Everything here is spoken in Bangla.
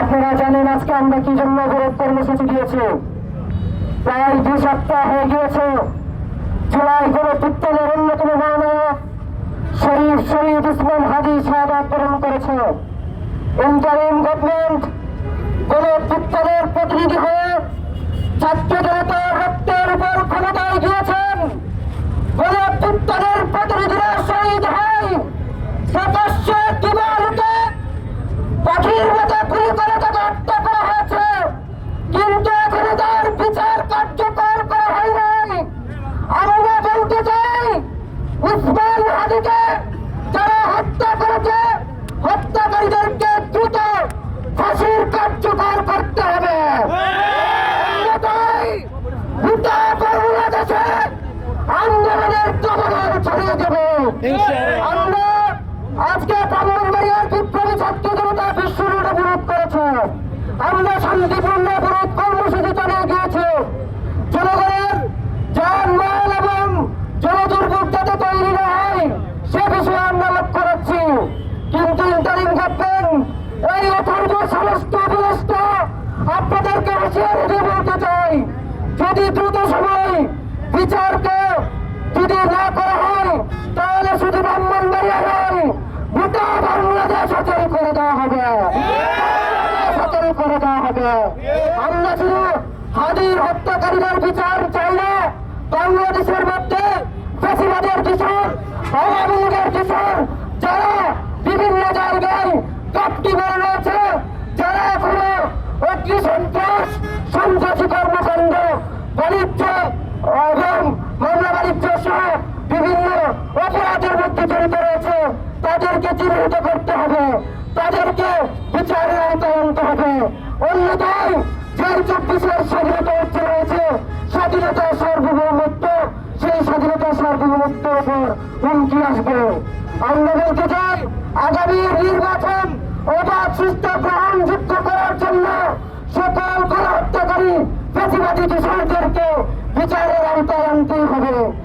আপনারা জানেন আজকে আমরা কি জন্য কর্মসূচি দিয়েছি? প্রায় দুই সপ্তাহ হয়ে গিয়েছে, জুলাই গণপুত্তনের অন্যতম মহানায়ক শরীফ শরীফ ইসমান হাদি শাহাদ বরণ করেছে। ইন্টারিম গভর্নমেন্ট গণপুত্তনের প্রতিনিধি হয়ে ছাত্র জনতার রক্তের উপর ক্ষমতায় গিয়েছেন গণপুত্তনের প্রতিনিধিরা শহীদ হয় সদস্য দিবালুকে পাখির মতো গুলি করে তাকে হত্যা করা হয়েছে কিন্তু এখনও তার বিচার কার্যকর করা হয় নাই আমরা বলতে চাই উসমান হাদিকে যারা হত্যা করেছে হত্যাকারীদেরকে দ্রুত ফাঁসির কার্যকর করতে হবে অন্যথায় গোটা বাংলাদেশে আন্দোলনের জমানার ছড়িয়ে দেবে আমরা আজকে ব্রাহ্মণবাড়িয়ার বিপ্লবী ছাত্র জনতা বিশ্ব রোডে বিরোধ করেছে। আমরা শান্তিপূর্ণ বিরোধ কর্মসূচি চালিয়ে গিয়েছি। জনগণের যানমাল এবং জনদুর্ভোগ যাতে তৈরি না হয়, সে বিষয়ে আমরা লক্ষ্য রাখছি। কিন্তু ইন্টারিম গভর্নমেন্ট এই অথর্ব সমস্ত ব্যবস্থা আপনাদেরকে হুঁশিয়ারি দিয়ে বলতে চাই, যদি দ্রুত সময় বিচারকে যদি না করা হয় শুধু ব্রাহ্মণবাড়িয়া নয় গোটা বাংলাদেশ হাজারি করে দেওয়া হবে হাজারি করে দেওয়া হবে আমরা শুধু হাদির হত্যাকারীদের বিচার চাই না বাংলাদেশের মধ্যে ফেসিবাদের বিচার আওয়ামী বিচার যারা বিভিন্ন জায়গায় কাপটি মেরে রয়েছে যারা এখনও অগ্নি সন্ত্রাস সন্ত্রাসী কর্মকাণ্ড বাণিজ্য এবং মামলা বাণিজ্য সহ সাথে রয়েছে তাদেরকে চিহ্নিত করতে হবে। তাদেরকে বিচারে আওতায় আনতে হবে। অন্যথায় যে চব্বিশের স্বাধীনতা অর্জন হয়েছে। স্বাধীনতা সার্বভৌমত্ব, সেই স্বাধীনতা সার্বভৌমত্বের উপর হুমকি আসবে। আমরা বলতে চাই, আগামী নির্বাচন অবাধ সুস্থ গ্রহণযোগ্য করার জন্য সকল গণ হত্যাকারী বেশিবাদী দূষণদেরকে বিচারের আওতায় আনতেই হবে।